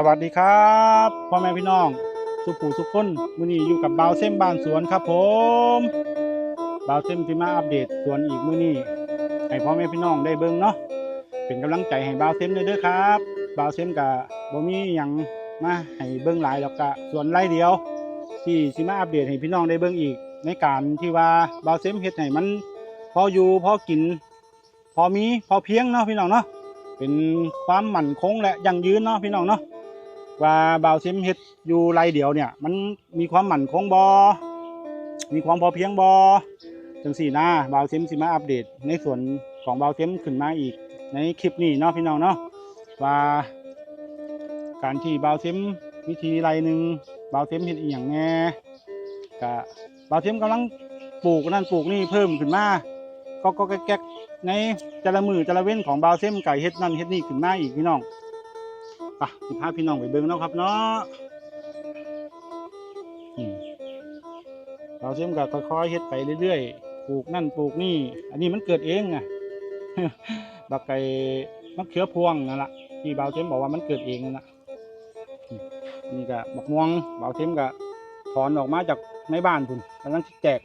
สวัสดีครับพ่อแม่พี่น้อง สุขูสุขคนมื้อนี้อยู่กับบ่าวเส้มบ้านสวนครับผมบ่าวเส้มที่มาอัปเดตสวนอีกมื้อนี้ให้พ่อแม่พี่น้องได้เบิ่งเนาะเป็นกำลังใจให้บ่าวเส้มด้วยเด้อครับบ่าวเส้มก็บ่มีหยังมาให้เบิ่งหลายหรอกก็สวนไร่เดียวที่สิมาอัปเดตให้พี่น้องได้เบิ่งอีก ในการที่ว่าบ่าวเส้มเฮ็ดให้มันพออยู่พอกิน พอมีพอเพียงเนาะพี่น้องเนาะเป็นความมั่นคงและยั่งยืนเนาะพี่น้องเนาะ ว่าบาวซิมเฮ็ดอยู่ไรเดียวเนี่ย มันมีความหมั่นคงบอมีความพอเพียงบอจังสี่นะบาวซิมสิมาอัปเดต ในส่วนของบาวซิมขึ้นมาอีก ในคลิปนี้เนาะพี่น้องเนาะว่า การที่บาวซิมวิธีไรหนึ่งบาวซิมเฮ็ดอีหยังแหน่กะบาวซิมกำลังปลูกนั่นปลูกนี่เพิ่มขึ้นมาก็ก็แก๊กในแต่ละมือแต่ละเว้นของบาวเซมไก่เฮ็ดนั่นเฮ็ดนี่ขึ้นมาอีกพี่น้อง อะสิพาพี่น้องไปเบิ่งเนาะครับเนาะอืมบาวเซมก็ค่อยๆเฮ็ดไปเรื่อยๆ ปลูกนั่นปลูกนี่ อันนี้มันเกิดเองอะบักไก่มะเขือพวงนั่นแหละที่บาวเซมบอกว่ามันเกิดเองนั่นแหละนี่ก็บักม่วงบาวเซมก็ถอนออกมาจากในบ้านพุ่นกำลังที่แจก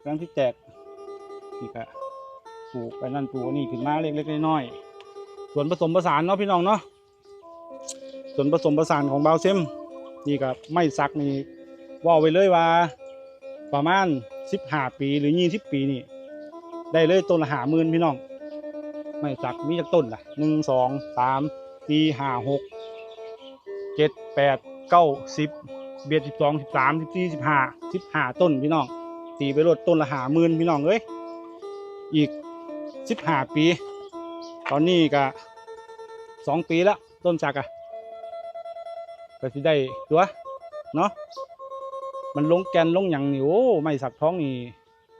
กำลังที่แจกนี่ก็ปลูกไปนั่นปลูกนี่ขึ้นมาเล็กๆน้อยๆส่วนผสมผสานเนาะพี่น้องเนาะ ส่วนผสมผสานของบาวเซมนี่กับไม่ซักนี่ว่าไว้เลยว่า ประมาณสิบห้าปีหรือยี่สิบปีนี่ ได้เลยต้นละหาหมื่นพี่น้อง ไม่ซักมีจากต้นละหนึ่งสองสามสี่ห้าหกเจ็ดแปดเก้าสิบเบียดสิบสองสิบสามสิบสี่สิบห้าสิบห้าต้นพี่น้องตีไปรดต้นละหาหมื่นพี่น้องเอ้ยอีกสิบห้าปี ตอนนี้ก็สองปีแล้วต้นสักอะ ก็สิได้ตัวเนาะมันลงแกนลงอย่างนี่โอ้ไม่สักท้องนี่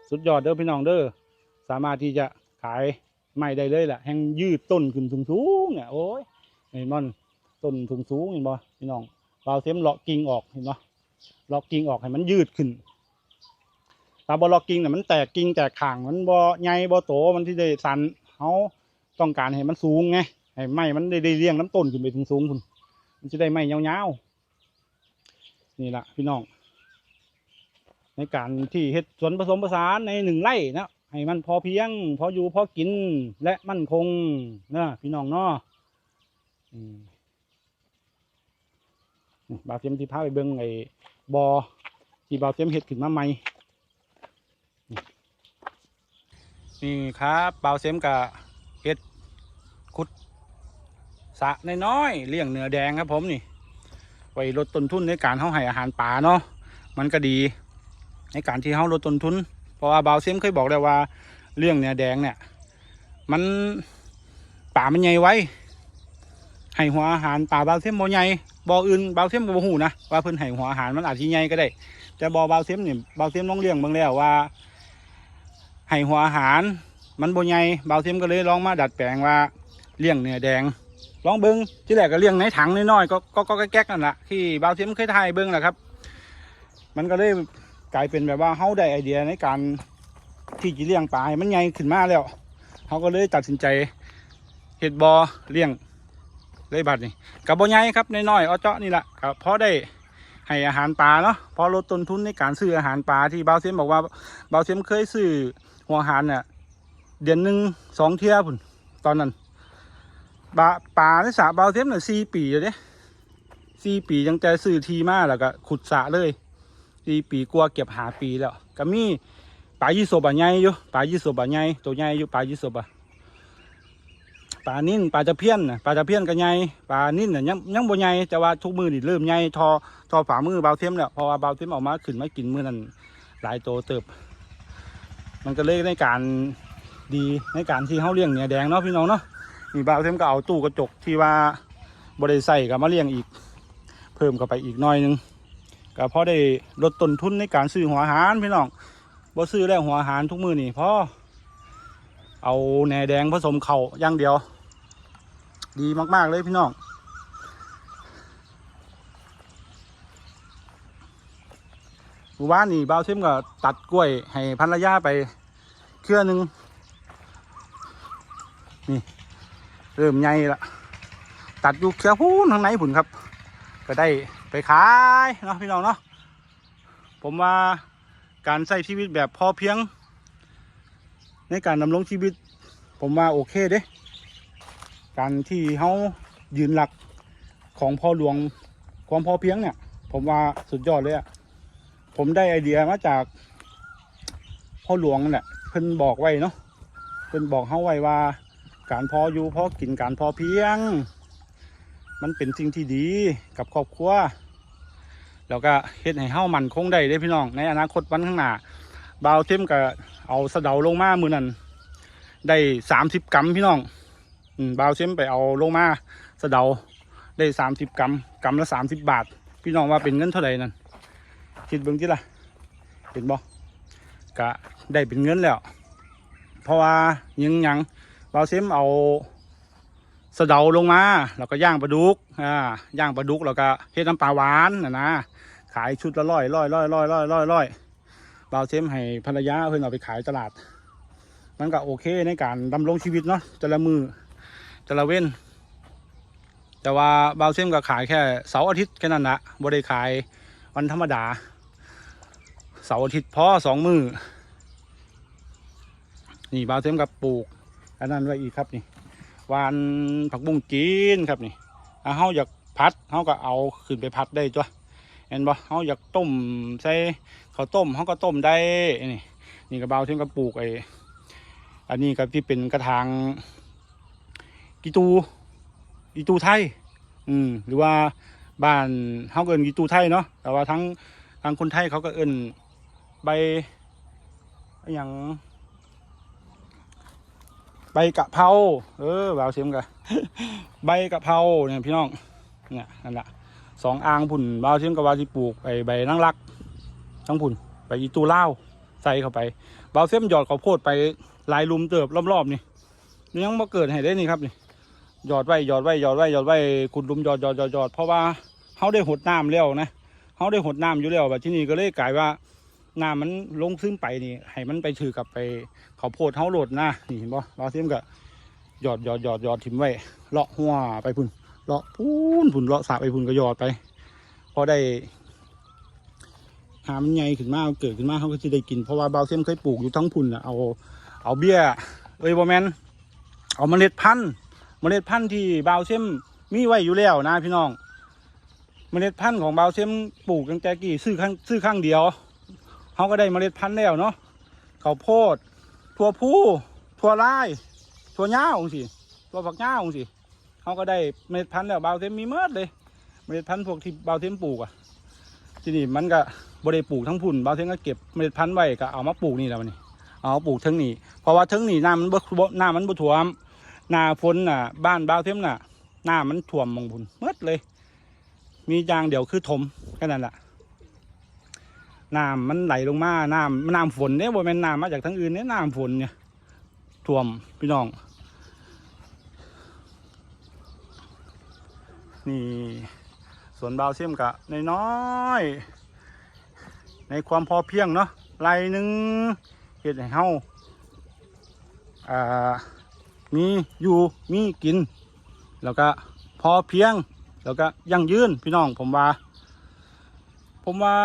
สุดยอดเด้อพี่น้องเด้อสามารถที่จะขายไม่ได้เลยแหละแห่งยืดต้นขึ้นสูงๆเนี่ยโอ้ยเห็นมันต้นสูงๆเห็นบ่พี่น้องเราเสียมเลาะกิ่งออกเห็นบ่เลาะกิ่งออกให้มันยืดขึ้นตาบอลอกิ่งเนี่ยมันแตกกิ่งแตกข่างมันบ่ใหญ่บ่โตมันที่ได้สันเขาต้องการให้มันสูงไงให้ไม้มันได้เลี้ยงน้ำต้นขึ้นไปถึงสูงคุณ มันจะได้ไม้ยาวๆนี่แหละพี่น้อง ในการที่เฮ็ดสวนผสมผสานในหนึ่งไร่นะให้มันพอเพียง พออยู่พอกินและมั่นคงนะพี่น้องเนาะอืมนี่บาวเทียมที่พาไปเบิ่งไอ้บอที่บาวเทียมเฮ็ดขึ้นมาใหม่นี่ครับเปาเซมกับเฮ็ดขุด สะน้อยๆเลี้ยงเนื้อแดงครับผมนี่ ไว้ลดต้นทุนในการเฮาให้อาหารป่าเนาะมันก็ดี ในการที่เฮาลดต้นทุน เพราะว่าบาวเซมเคยบอกแล้วว่าเลี้ยงเนื้อแดงเนี่ย มันป่ามันใหญ่ไว้ให้หัวอาหารป่าบาวเซมบ่ใหญ่บ่ออื่นบาวเซมก็บ่ฮู้นะว่าเพิ่นให้หัวอาหารมันอาจสิใหญ่ก็ได้ แต่บ่อบาวเซมนี่เบาวเซมลองเลี้ยงเบิ่งแล้วว่าให้หัวอาหาร มันบ่ใหญ่บาวเทียมก็เลยลองมาดัดแปลงว่าเลี้ยงเนื้อแดง ลองเบิ้งที่แรกก็เลี้ยงในถังน้อยๆก็ก็ก็แก๊กๆนั่นแหละที่บาวเทียมเคยถ่ายเบิ้งแหละครับ มันก็เลยกลายเป็นแบบว่าเฮาได้ไอเดียในการที่จะเลี้ยงปลาให้มันใหญ่ขึ้นมาแล้วเขาก็เลยตัดสินใจเห็ดบอเลี้ยงเลยบัดนี่กับบ่ใหญ่ครับน้อยๆเอเจาะนี่แหละก็พอได้ให้อาหารปลาเนาะพอลดต้นทุนในการซื้ออาหารปลาที่เบาเทียมบอกว่าเบาเทียมเคยซื้อหัวหารเนี่ยเดือนหนึ่งสองเที่ยพุ่นตอนนั้น ปลาปลาในสระเบาเทียมเนี่ยสี่ปีเลยเด้สี่ปียังแต่ซื้อทีมาแล้วก็ขุดสระเลยสี่ปีกลัวเก็บหาปีแล้วก็มีปลายี่สบะใหญ่อยู่ปลายี่สบะใหญ่ตัวใหญ่อยู่ปลายี่สบะปลานิ่นปลาจะเพี้ยนนะปลาจะเพี้ยนก็ใหญ่ปลานิ่นน่ะยังยังบ่ใหญ่แต่ว่าทุกมือนี่เริ่มใหญ่ทอทอฝ่ามือเบาเทียมแล้วพราะว่าเบาเทียมออกมาขึ้นมากินมือนั้นหลายโตเติบ มันก็เลยในการดีในการที่เขาเลี้ยงเนี่ยแดงเนาะพี่น้องเนาะ นี่บ่าวเทมก็เอาตู้กระจกที่ว่าบริใส่กับมาเลี้ยงอีก เพิ่มเข้าไปอีกหน่อยหนึงก็พอได้ลดต้นทุนในการซื้อหัวหารพี่น้องบ่ซื้อแล้วหัวหารทุกมือนี่พอเอาแหนแดงผสมเข่าอย่างเดียว ดีมาก ๆ เลยพี่น้องหมู่บ้านนี่บ่าวเทมก็ตัดกล้วยให้ภรรยาไปเครือหนึ่งนี่ เริ่มใหญ่ละตัดอยู่เคียวพูนทางไหนผุนครับ ก็ได้ไปขายเนาะพี่น้องเนาะผมว่าการใช้ชีวิตแบบพอเพียง ในการดำรงชีวิต ผมว่าโอเคเด้การที่เขายืนหลักของพ่อหลวงความพอเพียงเนี่ย ผมว่าสุดยอดเลยอะผมได้ไอเดียมาจากพ่อหลวงนั่นแหละเพิ่นบอกไว้เนาะเพิ่นบอกเขาไว้ว่า การพออยู่พอกินการพอเพียง มันเป็นสิ่งที่ดีกับครอบครัวแล้วก็เฮ็ดให้เฮามันคงได้เด้พี่น้อง ในอนาคตวันข้างหน้าบ่าวเต็มก็เอาสะเดาลงมามือนั้นได้สามสิบกรัมพี่น้องบ่าวเต็มไปเอาลงมาสะเดาได้สามสิบกรัมกรัมละสามสิบบาท พี่น้องว่าเป็นเงินเท่าไหร่นั่นคิดเบิ่งจิล่ะเห็นบ่ก็ได้เป็นเงินแล้ว เพราะว่ายังยัง บ่าวเต็มเอาสะเดาลงมาแล้วก็ย่างปลาดุกอ่าย่างปลาดุกแล้วก็เฮ็ดน้ำปลาหวานนะนะขายชุดละร้อยร้อยร้อยร้อยร้อยร้อยร้อยบาวเซมให้ภรรยาเพิ่นเอาไปขายตลาด มันก็โอเคในการดำรงชีวิตเนาะแต่ละมือแต่ละเว้น แต่ว่าบาวเซมก็ขายแค่เสาร์อาทิตย์แค่นั้นละบ่ได้ขายวันธรรมดาเสาร์อาทิตย์พอสองมือนี่บาวเซมกับปลูก อันนั้นไว้อีกครับนี่วานผักบุ้งจีนครับนี่เฮาอยากพัดเฮาก็เอาขึ้นไปพัดได้จ้ะเห็นบ่เฮาอยากต้มใส่ข้าวต้มเฮาก็ต้มได้นี่นี่กระเบาเทียมกระปลูกไอ้อันนี้ก็ที่เป็นกระถางกีตูกีตูไทย อืมหรือว่าบ้านเฮาก็เอิ้นกีตูไทยเนาะแต่ว่าทั้งทางคนไทยเขาก็เอิ้นใบอย่าง บกะเพราเออบ่าวเสียมกันใบกะเพราเนี่ยพี่น้องเนี่ยนั่นแหละสองอ่างผุ่นบาวเสียมกับว่าที่ปลูกไอ้ใบนั่งรักทั้งผุ่นใบอีตูเล่าใส่เข้าไปบาวเสียมหยอดข้าวโพดไปลายลุมเติบรอบๆนี่นี่ยังมาเกิดให้ได้นี่ครับนี่หยอดไว้หยอดไว้หยอดไว้หยอดไว้ขุดลุมหยอดหยอดหยอดหยอดเพราะว่าเขาได้หดน้ำแล้วนะเขาได้หดน้ำอยู่แล้วแบบที่นี่ก็เลยกลายว่า น้ำมันลงซึมไปนี่ให้มันไปถือกับไปเขาโพดเฮาโหลดนะนี่เห็นบ่เราเทียมกับหยอดหยอดหยอดหยอดถิ่มไว้เลาะหัวไปพุ่นเลาะพูนพุ่นเลาะสระไปพุ่นก็หยอดไปพอได้หามันใหญ่ขึ้นมาเกิดขึ้นมาเขาก็จะได้กินเพราะว่าบาวเซียมเคยปลูกอยู่ทั้งพุ่นอะเอาเอาเบี้ยเอ้ยบอแมนเอาเมล็ดพันธุ์เมล็ดพันธุ์ที่บาวเซียมมีไว้อยู่แล้วนะพี่น้องเมล็ดพันธุ์ของบาวเซียมปลูกตั้งแต่กี่ซื้อครั้งซื้อครั้งเดียว เขาก็ได้เมล็ดพันธุ์แล้วเนาะข้าวโพดถั่วพูถั่วลายถั่วเหย้าองสิถั่วฝักเหย้าองสิเขาก็ได้เมล็ดพันธุ์แล้วเบาเทมมีเมิดเลย เมล็ดพันธุ์พวกที่เบาเทมปลูกอะที่นี้มันก็บริปลูกทั้งพุ่นบาเทมก็เก็บเมล็ดพันธุ์ไว้ก็เอามาปลูกนี่แหล้วนี่เอาปลูกทั้งนี้เพราะว่าทั้งนี้น้ำมันบ่น้ำมันบ่ท่วมหน้าฝนน่ะ บ้านเบาเทมน่ะน้ำมันท่วมมองพุ่นเมิดเลย มีอย่างเดียวคือถมแค่นั้นแหละ น้ำมันไหลลงมาน้ำน้ำฝนเนี่ยบ่แม่นน้ำมาจากทางอื่นเนี่ยน้ำฝนเนี่ยท่วมพี่น้อง นี่สวนบาวเซียมกะในน้อย ในความพอเพียงเนาะไรหนึ่งเห็ดให้เฮาอ่ามีอยู่มีกิน แล้วก็พอเพียง แล้วก็ยั่งยืนพี่น้องผมว่า ผมว่า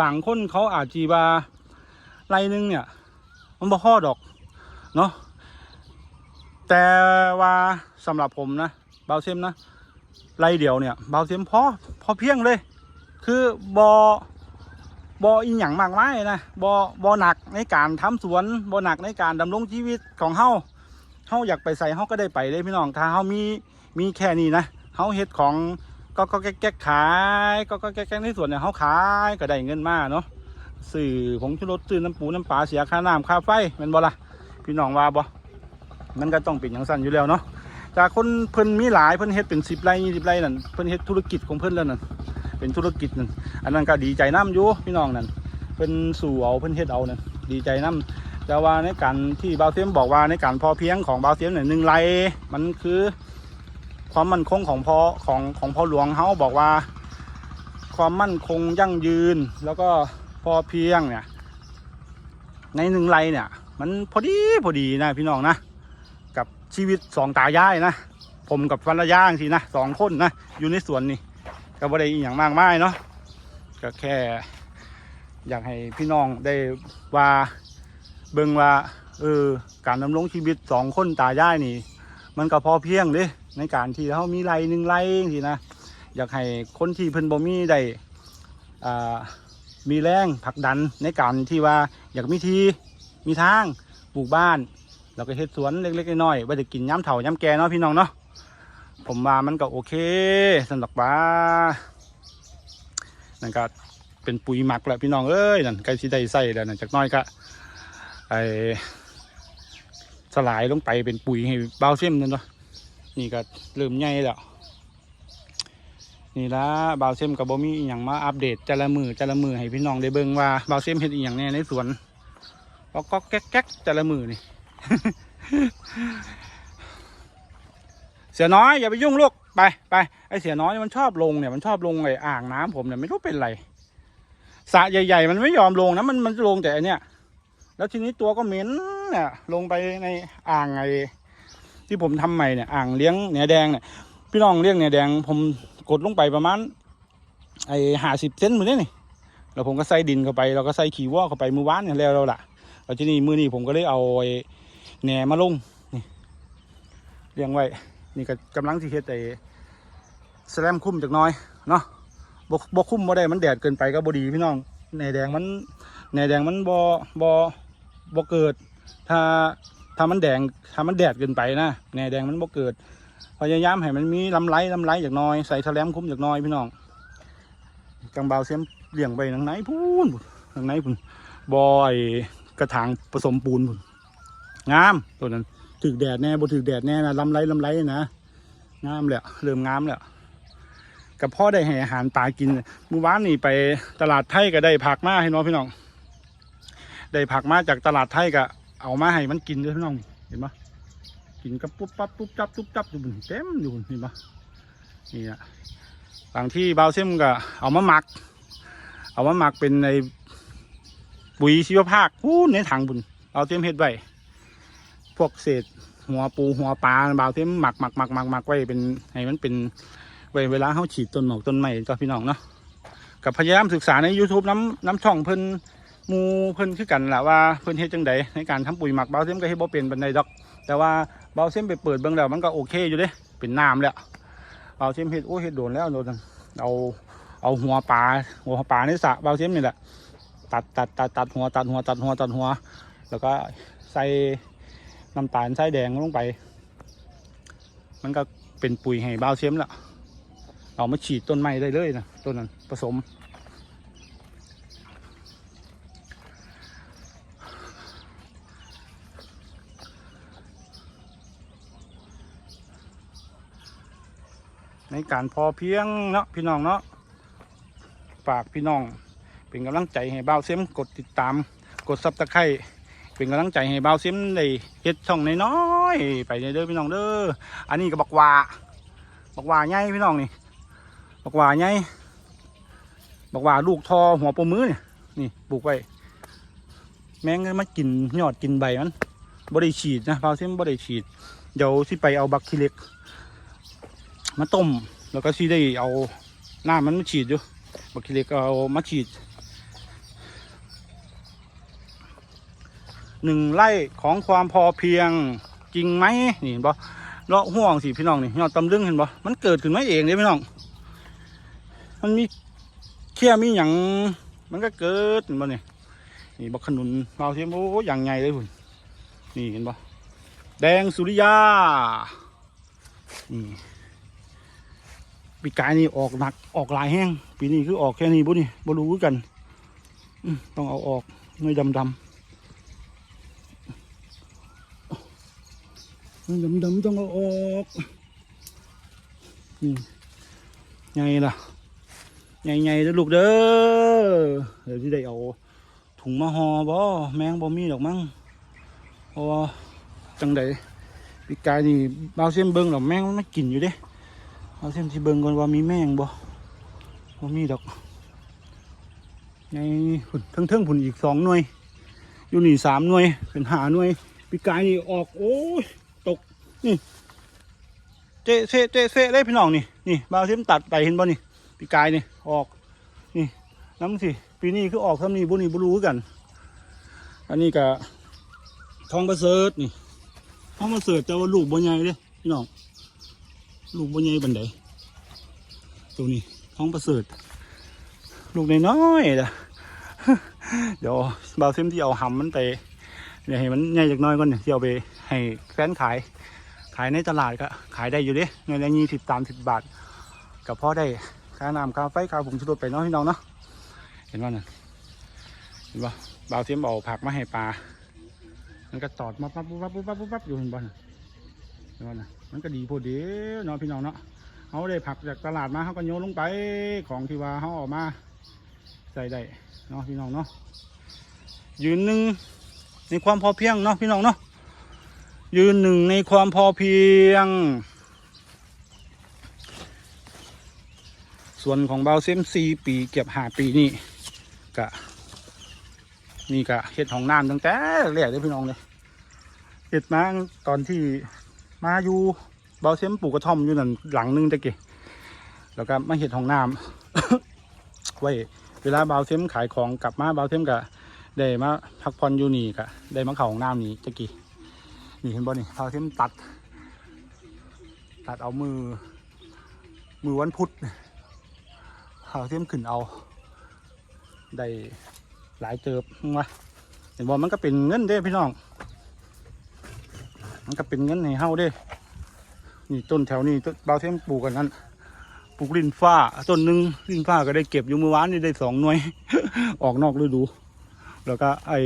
บางคนเขาอาจจีว่าไรหนึงเนี่ย มันบ่พอดอกเนาะแต่ว่าสำหรับผมนะเบาเซมนะไรเดียวเนี่ยเบาเซมพอพอเพียงเลย คือบอบออีหยังมากมายนะบอบอหนักในการทำสวนบอหนักในการดำรงชีวิตของเฮาเฮาอยากไปใส่เฮาก็ได้ไปเลยพี่น้องถ้าเฮามีมีแค่นี้นะเฮาเฮ็ดของ ก็ก็แก๊กแก๊กขายก็ก็แก๊กแก๊กในส่วนเนี่ยเขาขายก็ได้เงินมาเนาะสื่อผงชูรสซื้อน้ำปูน้ำปลาเสียค่าน้ำค่าไฟมันบ่ละพี่น้องว่าบ่มันก็ต้องเป็นอย่างสั้นอยู่แล้วเนาะจากคนเพิ่นมีหลายเพิ่นเฮ็ดเป็นสิบไร่ยี่สิบไร่นั่นเพิ่นเฮ็ดธุรกิจของเพิ่นแล้วนั่นเป็นธุรกิจนั่นอันนั้นก็ดีใจน้ำอยู่พี่น้องนั่นเพิ่นสู่เอาเพิ่นเฮ็ดเอานั่นดีใจน้ำแต่ว่าในการที่บาวเซียมบอกว่าในการพอเพียงของบาวเซียมเนี่ยหนึ่งไร่มันคือ ความมั่นคงของพ่อของของพ่อหลวงเขาบอกว่า ความมั่นคงยั่งยืนแล้วก็พอเพียงเนี่ย ในหนึ่งไรเนี่ย มันพอดีพอดีนะพี่น้องนะกับชีวิตสองตายายนะผมกับภรรยางสินะสองคนนะอยู่ในสวนนี่ก็บ่ได้อีหยังมากมายเนาะก็แค่ อยากให้พี่น้องได้ว่าเบิ่งว่าเออการดำรงชีวิตสองคนตายายนี่ มันก็พอเพียงเด้ ในการที่เขามีไรหนึ่งไรสินะอยากให้คนที่เพิ่นบ่มีได้มีแรงผลักดันในการที่ว่าอยากมีทีมีทางปลูกบ้านแล้วก็เฮ็ดสวนเล็กๆน้อยๆไว้จะกินย้ำเถาย้ำแก่เนาะพี่น้องเนาะผมว่ามันก็โอเคสำหรับว่านั่นก็เป็นปุ๋ยหมักแหละพี่น้องเอ้ยนั่นใกล้สิได้ใส่แล้วนั่นจากน้อยก็ไอสลายลงไปเป็นปุ๋ยให้เบาเส้มนั่นเนาะ นี่ก็เริ่มใหญ่แล้วนี่ละบาวเส้มกับบ่มีอหย่างมาอัปเดตแต่ละมือแต่ละมือให้พี่น้องได้เบิ่งว่าบาวเส้มเฮ็ดอีหยังแน่ในสวนก็ก็แก๊กแก๊กแต่ละมือนี่ เสียน้อยอย่าไปยุ่งลูกไปไปไอเสียน้อยมันชอบลงเนี่ยมันชอบลงไออ่างน้ำผมเนี่ยไม่รู้เป็นไรสระใหญ่ ๆ มันไม่ยอมลงนะมันมันลงแต่อันเนี้ยแล้วทีนี้ตัวก็เหม็นเนี่ยลงไปในอ่างไอ ที่ผมทำใหม่เนี่ยอ่างเลี้ยงเนื้อแดงเนี่ยพี่น้องเลี้ยงเนื้อแดง ผมกดลงไปประมาณไอห้าสิบเซนเหมือนนี่นี่แล้วผมก็ใส่ดินเข้าไปแล้วก็ใส่ขี้วัวเข้าไปมือวานเนี่ยแล้วแล้วละแล้วที่นี้มือนี้ผมก็เลยเอาไอแหนมาลงนี่เลี้ยงไว้นี่ก็กำลังที่เฮ็ดไอ้แสลมคุ้มจากน้อยเนาะบกบกคุ้มบ่ได้มันแดดเกินไปก็บ่ดีพี่น้องแหนแดงมันแหนแดงมันบ่บ่บ่เกิด ถ้า ถ้ามันแดงถ้ามันแดดเกินไปนะแหน่แดงมันบ่เกิดพยายามให้มันมีลำไรลำไรจากหน้อยใส่แสลมคุ้มจากหน้อยพี่น้องกังเบาเสียมเลี้ยงไปทางไหนพูนทางไหนพูนบอยกระถางผสมปูนพูนงามตัวนั้นถึกแดดแน่บ่ถึกแดดแน่นะลำไรลำไรนะงามแล้วเริ่มงามแล้วกับพ่อได้ให้อาหารปลากินเมื่อวานนี่ไปตลาดไทยก็ได้ผักมาให้น้องพี่น้องได้ผักมาจากตลาดไทยก็ เอามาให้มันกินด้วยพี่น้องเห็นปะกินกับปุ๊บปั๊บปุ๊บจับปุ๊บจับอยู่บนเต็มอยู่บนเห็นปะนี่อะบางที่บาวเซมก็เอามาหมัก เอามาหมักเป็นในปุ๋ยชีวภาคอู้ในถังบุญเอาเต็มเฮ็ดไว้พวกเศษหัวปูหัวปลาบาวเต็มหมักหมักหมักหมักหมักไว้เป็นให้มันเป็นไว้เวลาเขาฉีดต้นหมอกต้นไม้ก็พี่น้องเนาะกับพยายามศึกษาใน YouTube น้ำน้ำช่องเพิ่น มูเพิ่นคือกันแหละว่าเพิ่นเฮ็ดจังใดในการทำปุ๋ยหมักเบาวเต็มก็เฮ็ดบ่เป็นบันไดดอก แต่ว่าเบาวเต็มไปเปิดเบิ่งแล้วมันก็โอเคอยู่เด้เป็นน้ำแล้วบาวเต็มเฮ็ดโอ้เฮ็ดโดนแล้วโดนเอาเอาหัวปลาหัวปลาในสระบาวเต็มนี่แหละตัดตัดตัดตัดหัวตัดหัวตัดหัวตัดหัว แล้วก็ใส่น้ำตาลใส่แดงลงไป มันก็เป็นปุ๋ยให้เบาเสียมละเอามาฉีดต้นไม้ได้เลยนะต้นนั้นผสม ในการพอเพียงเนาะพี่น้องเนาะฝากพี่น้อง เป็นกำลังใจให้บ้าเสียมกดติดตาม กดซับตะไคร้เป็นกำลังใจให้เบาซิมได้เฮ็ดช่องน้อยๆไปเด้อพี่น้องเด้ออันนี้ก็บักว่าบักว่าใหญ่พี่น้องนี่บักว่าใหญ่บักว่าลูกทอหัวปมมือเนี่ยนี่ปลูกไว้แมงมันกินยอดกินใบมันบ่ได้ฉีดนะเบาซิมบ่ได้ฉีดเดี๋ยวสิไปเอาบักทีเล็ก มาต้ม แล้วก็สิได้เอาหน้ามันมาฉีดอยู่บักทีเล็กเอามาฉีดหนึ่งไร่ของความพอเพียงจริงไหมนี่เห็นปะเลาะห่วงสิพี่น้องนี่ยอดตำลึงเห็นปะมันเกิดขึ้นมาเองเลยพี่น้อง มันมีเขี้ยมีอย่างมันก็เกิดเห็นปะนี่นี่บักขนุนเราเทียมโอ้อย่างใหญ่เลยคุณนี่เห็นปะแดงสุริยานี่ ปีกายนี่ออกหนักออกหลายแห้ง ปีนี้คือออกแค่นี้บุนี่บรู้กันต้องเอาออกเงยดำดำเงยดำดำต้องเอาออกนี่ไงล่ะไงไงเด้อลูกเด้อเดี๋ยวที่ได้เอาถุงมาห่อบ่แมงบ่มีดอกมั้งเพราะว่าจังใดปีกายนี่บาวเสียมเบิ่งหรอแมงมันไม่กินอยู่เด้ บาเสียมที่เบิ่งก่อนว่ามีแมงบ่บ่มีดอกไงพุ่นเทิงๆพุ่นอีกสองหน่วย อยู่นี่สามหน่วย เป็นหาหน่วยปีกายนี่ออกโอ้ยตกนี่เจ๊เซเจ๊เซเลยพี่น้องนี่นี่บาวเซมตัดไปเห็นบ่นี่ปีกายนี่ออกนี่น้ำสิปีนี้คือออกทำนี่บุนี่บุรู้กัน อันนี้ก็ทองประเสริฐนี่ทองประเสริฐแต่ว่าลูกบ่ใหญ่เด้พี่น้อง ลูกบ่ใหญ่บันไดตัวนี้ท้องประเสริฐ ลูกน้อยๆนะเดี๋ยวบาวเซมที่เอาหำมันไปเดี๋ยวให้มันใหญ่จากน้อยก่อนเนี่ยที่เอาไปให้แฟนขาย ขายในตลาดก็ขายได้อยู่ดิเงินละยี่สิบสามสิบบาทกับพ่อได้ค่าน้ำค่าไฟค่าผงชูรสไปเนาะพี่น้องเนาะเห็นว่านั่นเห็นว่าบ่าวเทียมเอาผักมาให้ปลามันก็ตอดมาปั๊บปุ๊บปั๊บปุ๊บปั๊บปุ๊บปั๊บอยู่เห็นบ่น่ะเห็น ว่านะมันก็ดีพอดีเนาะพี่น้องเนาะเขาได้ผักจากตลาดมาเขาก็โยนลงไปของที่ว่าเขาออกมาใส่ได้เนาะพี่น้องเนาะยืนหนึ่งในความพอเพียงเนาะพี่น้องเนาะยืนหนึ่งในความพอเพียง ส่วนของเบาเซมซีปีเก็บหาปีนี่กะนี่กะเห็ดของน้ำตั้งแต่แรกเลยพี่น้องเลยเห็ดมาตอนที่ มาอยู่เบาเซมปลูกกระท่อมอยู่นั่นหลังนึงตะกี้แล้วก็มาเห็ดของน้ำไว้เวลาเบาเซมขายของกลับมาเบาเซมกะได้มาพักผ่อนอยู่นี่กะได้มาเข่าของน้ำนี่ตะกี้นี่เห็นบ่นี่พาเทมตัด ตัดเอามือ มือวันพุธพาเทมขึ้นเอา ได้หลายเติบวะเห็นบ่มันก็เป็นเงินเด้พี่น้อง มันก็เป็นเงินให้เฮาเด้ นี่ต้นแถวนี้ต้นเบาเทมปลูกกันนั้นปลูกลินฟ้าต้นหนึ่งลินฟ้าก็ได้เก็บอยู่เมื่อวานนี่ได้สองหน่วย ออกนอกฤดู แล้วก็ไอ้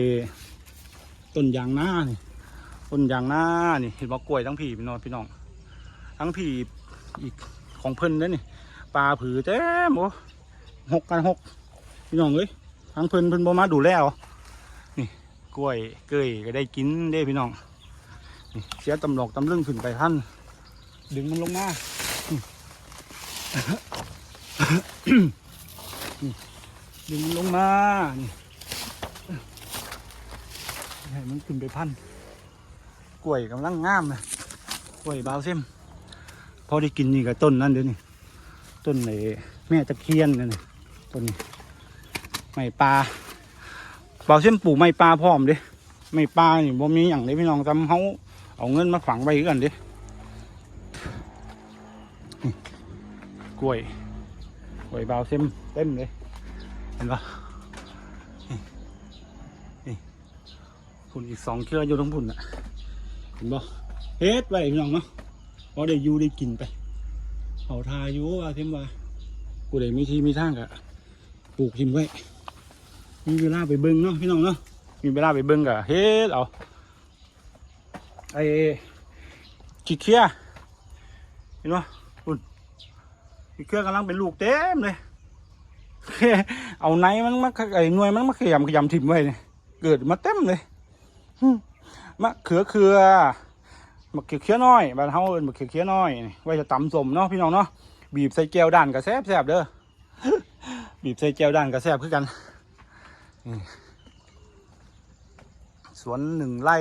ต้นยางนานี่ต้นยางหน้านี่เห็นว่ากล้วยทั้งผีพี่น้องพี่น้อง ทั้งผีอีกของเพิ่นเด้อนี่ปลาผือเต็มโอ้หกกันหกพี่น้องเอ้ยทั้งเพิ่นเพิ่นบ่มาดูแลเอนี่กล้วยเกยก็ได้กินเด้พี่น้อง เสียตำหลอกตำลึงขึ้นไปท่าน ดึงมันลงมาดึงลงมานี่ให้มันขึ้นไปพันกล้วยกำลังงามเลยกล้วยบาวเซมพอได้กินนี่กับต้นนั่นเดี๋ยวนี้ต้นไอ้แม่ตะเคียนนั่นนี่ต้นนี้ไม้ปลาบาวเซมปลูกไม้ปลาพร้อมเด้ไม้ปลานี่บ่มีอย่างเลยพี่น้องทำเขา เอาเงินมาฝังไว้กันด้นี่กล้วยกล้วยบาวเซมเต็มเลยเห็นปะุ่นอีกสองเครืออยู่ทั้งพุ่นอะเห็นบ่เฮ็ดไว้พี่น้องเนาะพอได้อยู่ได้กินไปเอาทาอยู่ว่าเทมว่ากูได้มีที่มีทางกะปลูกทิมไว้ มีเวลาไปเบิ่งเนาะพี่น้องเนาะมีเวลาไปเบิ่งกะเฮ็ดเอา ไอ้ขี้เคียเห็นบ่อุ่นขี้เคียกำลังเป็นลูกเต็มเลย เอาไหนมันมาไอ้หน่วยมันมาขยำขยำทิมไว้เนี่ยเกิดมาเต็มเลยมะเขือเขือมะเขือเขือน้อยบ้านเฮาเอิ้นมะเขือเขือน้อยไว้จะตำสมเนาะพี่น้องเนาะบีบใส่แก้วด้านก็แซบแซบเด้อบีบใส่แก้วด้านก็แซบคือกันนี่สวนหนึ่งไร่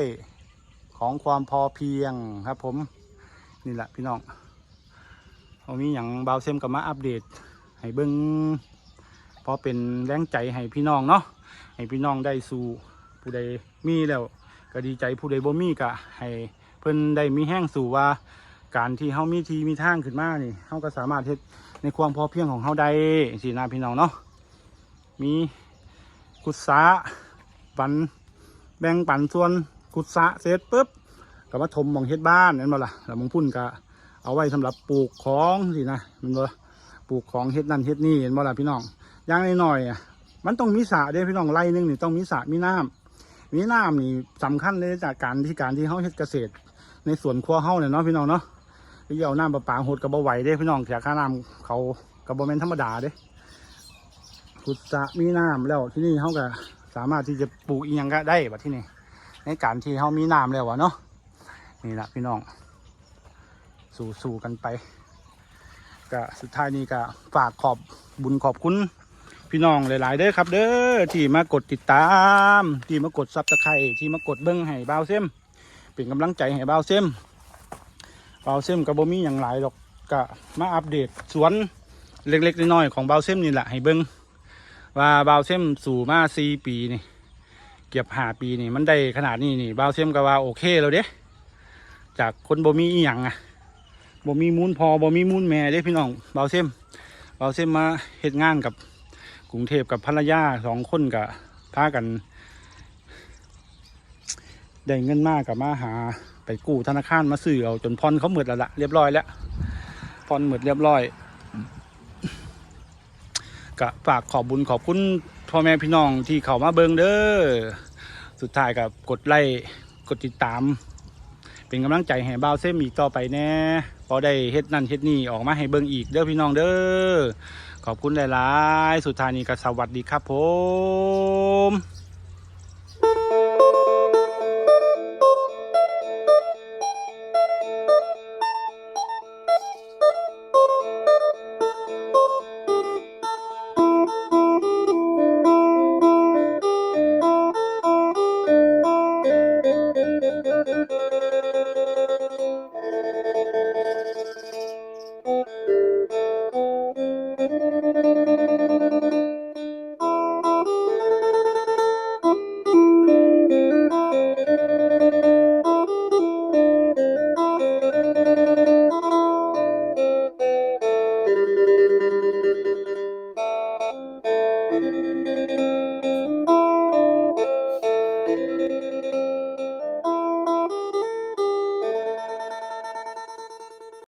ของความพอเพียงครับผมนี่แหละพี่น้องเอามีอย่างบาวเซมกับมาอัปเดต ให้เบิ้งพอเป็นแรงใจให้พี่น้องเนาะให้พี่น้องได้สู่ผู้ใดมีแล้ว ก็ดีใจผู้ใดบ่มีก็ให้เพิ่นได้มีแห้งสู่ว่า การที่เฮามีทีมีทางขึ้นมานี่เฮาก็สามารถเฮ็ดในความพอเพียงของเฮาได้สินะพี่น้องเนาะมีกุศะปันแบ่งปันส่วน กุศะเสร็จปุ๊บก็มาถมมองเฮ็ดบ้านนั่นบ่ล่ะแล้วมองพุ่นก็เอาไว้สำหรับปลูกของสินะมันบ่ปลูกของเฮ็ดนั่นเฮ็ดนี่เห็นบ่ล่ะพี่น้องอย่างน้อยๆอะมันต้องมีสระเด้พี่น้องไร่นึงนี่ต้องมีสระมีน้ำมีน้ำนี่สำคัญเลยจากการที่การที่เขาเฮ็ดเกษตร ในสวนครัวเฮาเนี่ยเนาะพี่น้องเนาะที่เอาน้ำประปาหดกับบ่ไหวเด้พี่น้องจากค่าน้ำเขากับบ่แม่นธรรมดาเด้ขุดสระมีน้ำแล้วที่นี่เขาก็สามารถที่จะปลูกอีหยังก็ได้บัดที่นี่ ในการที่เขามีน้ำแล้วอะเนาะนี่แหละพี่น้อง สู่สู่กันไปก็สุดท้ายนี้ก็ฝากขอบบุญขอบคุณพี่น้องหลาย ๆ เด้อครับ เด้อที่มากดติดตาม ที่มากดซับสไครต์ที่มากดเบิ้งให้เบาเซมเป็นกำลังใจให้เบาเซมเบาเส้มกับบ่มีอย่างหลายหรอกก็มาอัปเดตสวนเล็ก ๆ น้อย ๆ ของเบาเส้มนี่แหละให้เบิ่งว่าเบาเส้มสู่มาสี่ปีนี่ กือบห้าปีนี่มันได้ขนาดนี้นี่บาวเส้มก็ว่าโอเคแล้วเด้จากคนบ่มีอีหยังอะบ่มีมูลพอบ่มีมูลแม่เด้พี่น้องบาวเส้มบาวเส้มมาเฮ็ดงานกับกรุงเทพกับภรรยาสองคนกับพากันได้เงินมากกับมาหาไปกู้ธนาคารมาซื้อเอาจนพรเขาหมดแล้วละเรียบร้อยแล้วพรหมดเรียบร้อยก็ฝากขอบบุญขอบคุณพ่อแม่พี่น้องที่เขามาเบิงเด้อ สุดท้ายกับกดไลค์กดติดตาม เป็นกำลังใจให้บ่าวเส้มอีกต่อไปแน่พอได้เฮ็ดนั่นเฮ็ดนี่ออกมาให้เบิงอีกเด้อพี่น้องเด้อขอบคุณหลาย ๆ สุดท้ายนี้ก็สวัสดีครับผม